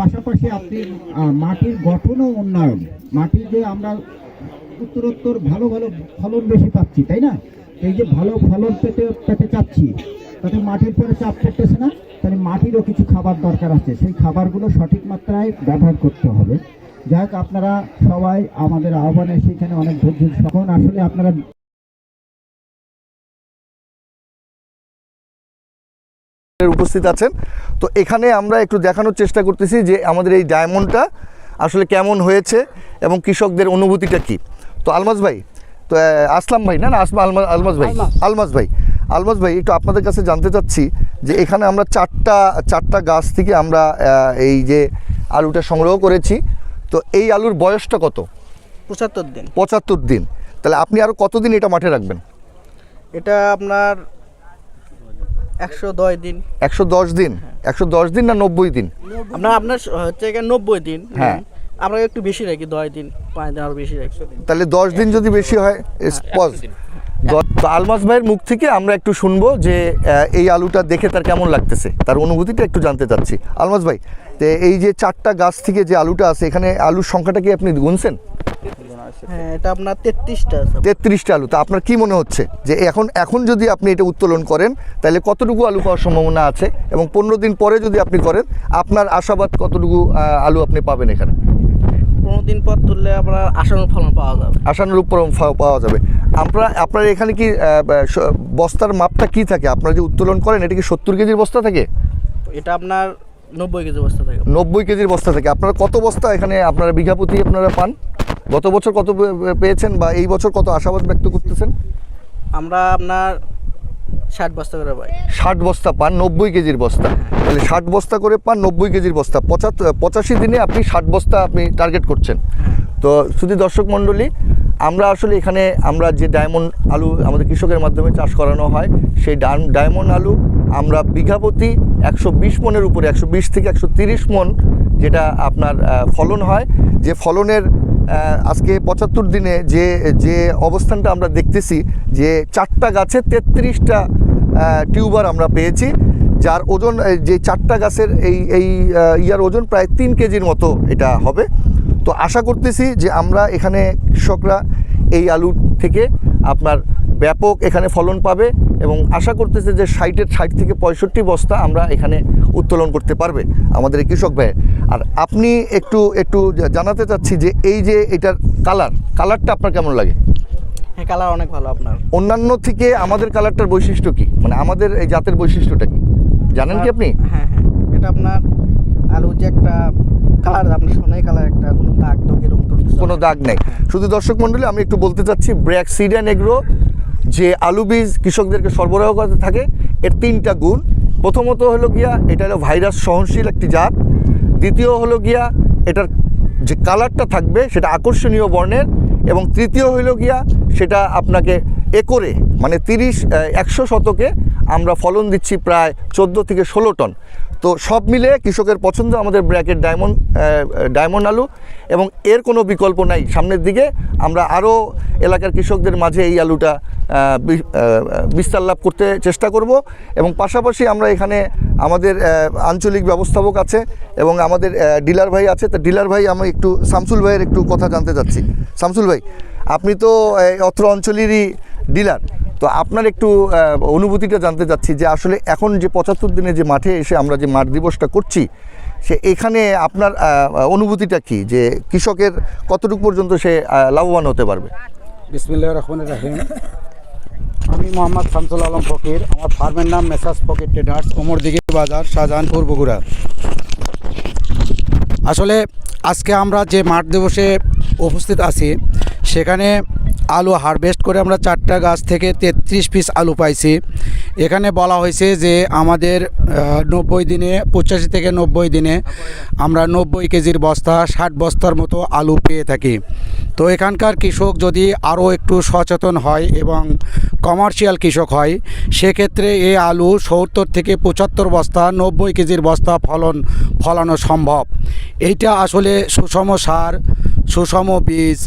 পাশাপাশি আপনি মাটির গঠন ও উন্নয়ন, মাটির যে আমরা উত্তরোত্তর ভালো ভালো ফলন বেশি পাচ্ছি, তাই না? এই যে ভালো ফলন পেতে পেতে চাচ্ছি, তাতে মাটির পরে চাপ পড়তেছে না, তাহলে মাটিরও কিছু খাবার দরকার আছে। সেই খাবারগুলো সঠিক মাত্রায় ব্যবহার করতে হবে। যাই আপনারা সবাই আমাদের আহ্বানে সেখানে অনেক ধৈর্য তখন আসলে আপনারা উপস্থিত আছেন। তো এখানে আমরা একটু দেখানোর চেষ্টা করতেছি যে আমাদের এই ডায়মন্ডটা আসলে কেমন হয়েছে এবং কৃষকদের অনুভূতিটা কি। তো আলমাজ ভাই তো আসলাম ভাই না না আসমা আলমা আলমাজ ভাই। আলমাজ। ভাই। আলমাজ ভাই একটু আপনাদের কাছে জানতে চাচ্ছি যে এখানে আমরা চারটা চারটা গাছ থেকে আমরা এই যে আলুটা সংগ্রহ করেছি। তো এই আলুর বয়সটা কত? পঁচাত্তর দিন। পঁচাত্তর দিন। তাহলে আপনি আরও কতদিন এটা মাঠে রাখবেন? এটা আপনার একশো দশ দিন। একশো দশ দিন? একশো দশ দিন না নব্বই দিন? আপনার আপনার হচ্ছে এখানে নব্বই দিন। হ্যাঁ। আমরা একটু বেশি রাখি দশ দিন পাঁচ দিন আরও বেশি রাখি। তাহলে দশ দিন যদি বেশি হয় পজ। আলমাস ভাইয়ের মুখ থেকে আমরা একটু শুনব যে এই আলুটা দেখে তার কেমন লাগতেছে। তার অনুভূতিটা একটু জানতে চাচ্ছি। আলমাস ভাই তো এই যে চারটা গাছ থেকে যে আলুটা আছে এখানে আলুর সংখ্যাটা কি আপনি গুনছেন? হ্যাঁ এটা আপনার তেত্রিশটা আছে। তেত্রিশটা আলু। তা আপনার কি মনে হচ্ছে যে এখন এখন যদি আপনি এটা উত্তোলন করেন তাহলে কতটুকু আলু পাওয়ার সম্ভাবনা আছে? এবং পনেরো দিন পরে যদি আপনি করেন আপনার আশাবাদ কতটুকু আলু আপনি পাবেন এখানে? পনেরো দিন পর তুললে আপনার আসানোর ফলন পাওয়া যাবে। আশানুরূপ ফলন পাওয়া যাবে। আমরা আপনার এখানে কি বস্তার মাপটা কি থাকে? আপনারা যে উত্তোলন করেন এটা কি সত্তর কেজির বস্তা থাকে? এটা আপনার নব্বই কেজির বস্তা থাকে। নব্বই কেজির বস্তা থাকে। আপনারা কত বস্তা এখানে আপনারা বিঘা প্রতি আপনারা পান? গত বছর কত পেয়েছেন বা এই বছর কত আশাবাদ ব্যক্ত করতেছেন? আমরা আপনার ষাট বস্তা করে পাই। ষাট বস্তা পান নব্বই কেজির বস্তা। তাহলে ষাট বস্তা করে পান নব্বই কেজির বস্তা। পঁচাত্তর পঁচাশি দিনে আপনি ষাট বস্তা আপনি টার্গেট করছেন। তো শুধু দর্শক মণ্ডলী আমরা আসলে এখানে আমরা যে ডায়মন্ড আলু আমাদের কৃষকের মাধ্যমে চাষ করানো হয় সেই ডায়মন্ড আলু আমরা বিঘা প্রতি একশো বিশ মনের উপরে একশো বিশ থেকে একশো তিরিশ মন যেটা আপনার ফলন হয় যে ফলনের আজকে পঁচাত্তর দিনে যে যে অবস্থানটা আমরা দেখতেছি, যে চারটা গাছে তেত্রিশটা টিউবার আমরা পেয়েছি, যার ওজন যে চারটা গাছের এই এই ইয়ার ওজন প্রায় তিন কেজির মতো এটা হবে। তো আশা করতেছি যে আমরা এখানে কৃষকরা এই আলু থেকে আপনার ব্যাপক এখানে ফলন পাবে এবং আশা করতেছে যে ষাটের ষাট থেকে পঁয়ষট্টি বস্তা আমরা এখানে উত্তোলন করতে পারবে আমাদের এই কৃষক ভাই। আর আপনি একটু একটু জানাতে চাচ্ছি যে এই যে এটার কালার কালারটা আপনার কেমন লাগে? হ্যাঁ কালার অনেক ভালো আপনার। অন্যান্য থেকে আমাদের কালারটার বৈশিষ্ট্য কি? মানে আমাদের এই জাতের বৈশিষ্ট্যটা কি? জানেন কি আপনি? হ্যাঁ হ্যাঁ। এটা আপনার আলু যে একটা কালার আপনার সোনাই কালার একটা কোনো দাগ তো এরকম কোনো। দাগ নেই। শুধু দর্শক মণ্ডলী আমি একটু বলতে চাচ্ছি ব্র্যাক সিডান এগ্রো যে আলু বীজ কৃষকদেরকে সরবরাহ করতে থাকে এর তিনটা গুণ। প্রথমত হলো গিয়া, এটা হলো ভাইরাস সহনশীল একটি জাত। দ্বিতীয় হলো গিয়া, এটার যে কালারটা থাকবে, সেটা আকর্ষণীয় বর্ণের। এবং তৃতীয় হলো গিয়া, সেটা আপনাকে একরে মানে তিরিশ একশো শতকে আমরা ফলন দিচ্ছি প্রায় চোদ্দ থেকে ষোলো টন। তো সব মিলে কৃষকের পছন্দ আমাদের ব্র্যাকেট ডায়মন্ড ডায়মন্ড আলু। এবং এর কোনো বিকল্প নাই। সামনের দিকে আমরা আরও এলাকার কৃষকদের মাঝে এই আলুটা বিস্তার লাভ করতে চেষ্টা করব এবং পাশাপাশি আমরা এখানে আমাদের আঞ্চলিক ব্যবস্থাপক আছে এবং আমাদের ডিলার ভাই আছে। তো ডিলার ভাই, আমি একটু শামসুল ভাইয়ের একটু কথা জানতে চাচ্ছি। শামসুল ভাই, আপনি তো অত্র অঞ্চলেরই ডিলার। তো আপনার একটু অনুভূতিটা জানতে চাচ্ছি যে আসলে এখন যে পঁচাত্তর দিনে যে মাঠে এসে আমরা যে মাঠ দিবসটা করছি, সে এখানে আপনার অনুভূতিটা কি? যে কৃষকের কতটুকু পর্যন্ত সে লাভবান হতে পারবে? বিসমিল্লাহ রহমান রাহিম। আমি মোহাম্মদ শামসুল আলম ফকির। আমার ফার্মের নাম মেসাজ ফকির ট্রেডার্স ওমরদিঘি বাজার, শাহজাহানপুর, বগুড়া। আসলে আজকে আমরা যে মাঠ দিবসে উপস্থিত আছি, সেখানে আলু হারভেস্ট করে আমরা চারটা গাছ থেকে তেত্রিশ পিস আলু পাইছি। এখানে বলা হয়েছে যে আমাদের নব্বই দিনে, পঁচাশি থেকে নব্বই দিনে আমরা নব্বই কেজির বস্তা, ষাট বস্তার মতো আলু পেয়ে থাকি। তো এখানকার কৃষক যদি আরও একটু সচেতন হয় এবং কমার্শিয়াল কৃষক হয়, সেক্ষেত্রে এই আলু সত্তর থেকে পঁচাত্তর বস্তা, নব্বই কেজির বস্তা ফলন, ফলানো সম্ভব। এইটা আসলে সুষম সার, সুষম বীজ,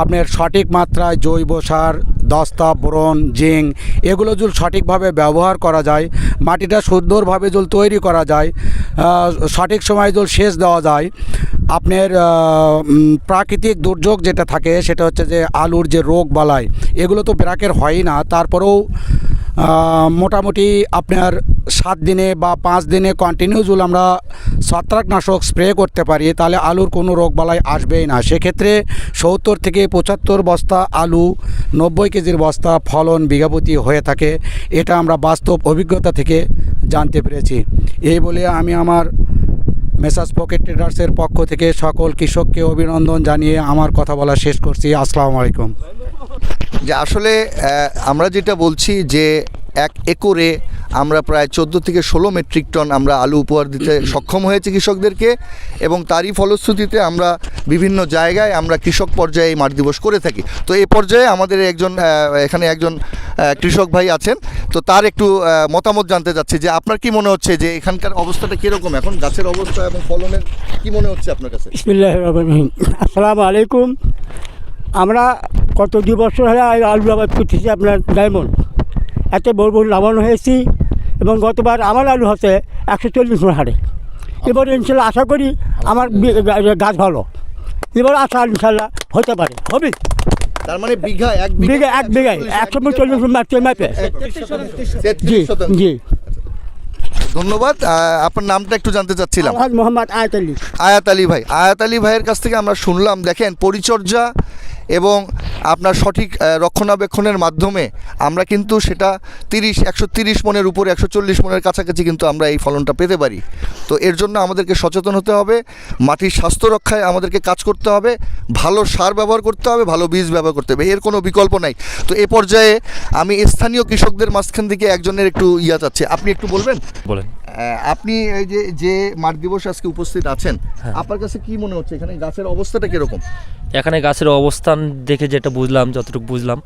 আপনার সঠিক মাত্রায় জৈব সার দস্তা, বোরন জিং এগুলো যদি সঠিকভাবে ব্যবহার করা যায়, মাটিটা সুন্দরভাবে জল তৈরি করা যায় সঠিক সময় জল সেচ দেওয়া যায়, আপনার প্রাকৃতিক দুর্যোগ যেটা থাকে সেটা হচ্ছে যে আলুর যে রোগ বালাই, এগুলো তো ব্রাকের হয়ই না, তারপরেও মোটামুটি আপনার সাত দিনে বা পাঁচ দিনে কন্টিনিউ আমরা ছত্রাকনাশক স্প্রে করতে পারি, তাহলে আলুর কোনো রোগবালাই আসবেই না। সেক্ষেত্রে সত্তর থেকে পঁচাত্তর বস্তা আলু, নব্বই কেজির বস্তা ফলন বিঘাপতি হয়ে থাকে, এটা আমরা বাস্তব অভিজ্ঞতা থেকে জানতে পেরেছি। এই বলে আমি আমার মেসাজ পকেট ট্রেডার্সের পক্ষ থেকে সকল কৃষককে অভিনন্দন জানিয়ে আমার কথা বলা শেষ করছি। আসসালামু আলাইকুম। যে আসলে আমরা যেটা বলছি যে এক একরে আমরা প্রায় চোদ্দ থেকে ষোলো মেট্রিক টন আমরা আলু উপহার দিতে সক্ষম হয়েছি কৃষকদেরকে এবং তারই ফলশ্রুতিতে আমরা বিভিন্ন জায়গায় আমরা কৃষক পর্যায়ে এই মাঠ দিবস করে থাকি। তো এই পর্যায়ে আমাদের একজন এখানে একজন কৃষক ভাই আছেন। তো তার একটু মতামত জানতে চাচ্ছি যে আপনার কি মনে হচ্ছে যে এখানকার অবস্থাটা কীরকম? এখন গাছের অবস্থা এবং ফলনের কি মনে হচ্ছে আপনার কাছে? বিসমিল্লাহ রহমান রহিম। আসসালামু আলাইকুম। আমরা গত দু বছর হলে আলু আবাদ করতেছি আপনার ডায়মন্ড। এত বড় বড় লাভবান হয়েছি এবং গতবার আমার আলু হচ্ছে একশো চল্লিশ হারে। এবার ইনশাল্লাহ আশা করি আমার গাছ ভালো। এবার আশা ইনশাল্লাহ হতে পারে। হবে? তার মানে বিঘা এক বিঘা এক বিঘায় একশো চল্লিশ মাপে জি জি। ধন্যবাদ। আপনার নামটা একটু জানতে চাচ্ছিলাম। মোহাম্মদ আয়ত আলী। আয়াত আলী ভাই। আয়াত আলী ভাইয়ের কাছ থেকে আমরা শুনলাম দেখেন পরিচর্যা এবং আপনার সঠিক রক্ষণাবেক্ষণের মাধ্যমে আমরা কিন্তু সেটা তিরিশ একশো তিরিশ মনের উপরে একশো চল্লিশ মনের কাছাকাছি কিন্তু আমরা এই ফলনটা পেতে পারি। তো এর জন্য আমাদেরকে সচেতন হতে হবে মাটির স্বাস্থ্য রক্ষায় আমাদেরকে কাজ করতে হবে ভালো সার ব্যবহার করতে হবে ভালো বীজ ব্যবহার করতে হবে এর কোনো বিকল্প নাই। তো এ পর্যায়ে আমি স্থানীয় কৃষকদের মাঝখান থেকে একজনের একটু ইয়া চাচ্ছি আপনি একটু বলবেন? বলেন। আপনি এই যে যে মাঠ দিবস আজকে উপস্থিত আছেন হ্যাঁ। আপনার কাছে কি মনে হচ্ছে? এখানে গাছের অবস্থাটা কীরকম? এখানে গাছের অবস্থান দেখে যেটা বুঝলাম, যতটুকু বুঝলাম,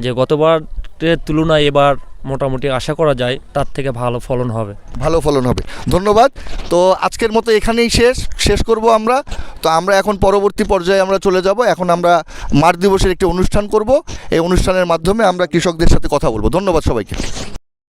যে গতবারের তুলনায় এবার মোটামুটি আশা করা যায় তার থেকে ভালো ফলন হবে। ভালো ফলন হবে। ধন্যবাদ। তো আজকের মতো এখানেই শেষ শেষ করব আমরা। তো আমরা এখন পরবর্তী পর্যায়ে আমরা চলে যাব। এখন আমরা মাঠ দিবসের একটি অনুষ্ঠান করব। এই অনুষ্ঠানের মাধ্যমে আমরা কৃষকদের সাথে কথা বলব। ধন্যবাদ সবাইকে।